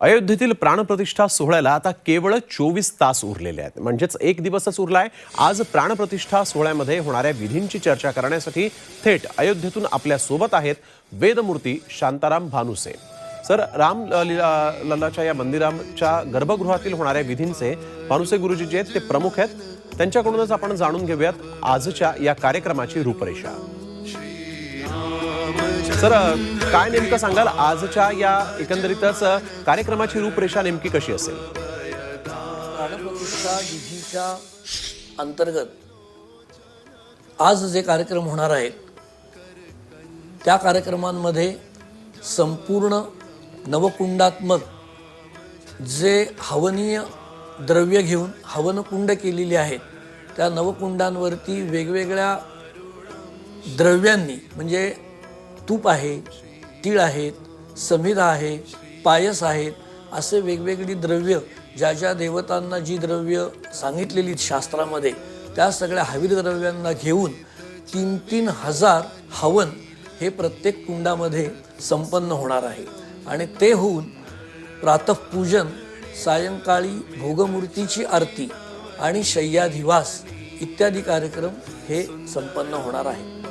अयोध्येतील प्राणप्रतिष्ठा सोहळ्याला आता केवळ चोवीस तास उरलेले आहेत. म्हणजेच एक दिवसच उरलाय. आज प्राणप्रतिष्ठा सोहळ्यामध्ये होणाऱ्या विधींची चर्चा करण्यासाठी थेट अयोध्येतून आपल्यासोबत आहेत वेदमूर्ती शांताराम भानुसे. सर राम लल्लाच्या या मंदिराच्या गर्भगृहातील होणाऱ्या विधींचे भानुसे गुरुजी जे आहेत ते प्रमुख आहेत. त्यांच्याकडूनच आपण जाणून घेऊयात आजच्या या कार्यक्रमाची रूपरेषा. सर काय नेमकं सांगाल? आजच्या या एकंदरीतच कार्यक्रमाची रूपरेषा नेमकी कशी असेल? प्राणप्रतिष्ठा अंतर्गत आज जे कार्यक्रम होणार आहेत त्या कार्यक्रमांमध्ये संपूर्ण नवकुंडात्मक जे हवनीय द्रव्य घेऊन हवनकुंड केलेली आहेत त्या नवकुंडांवरती वेगवेगळ्या द्रव्यांनी म्हणजे तूप आहे तीळ आहेत समिधा आहे पायस आहेत असे वेगवेगळी द्रव्य ज्या ज्या देवतांना जी द्रव्य सांगितलेली शास्त्रामध्ये त्या सगळ्या हवीर द्रव्यांना घेऊन तीन तीन हजार हवन हे प्रत्येक कुंडामध्ये संपन्न होणार आहे. आणि ते होऊन प्रातःपूजन सायंकाळी भोगमूर्तीची आरती आणि शय्याधिवास इत्यादी कार्यक्रम हे संपन्न होणार आहे.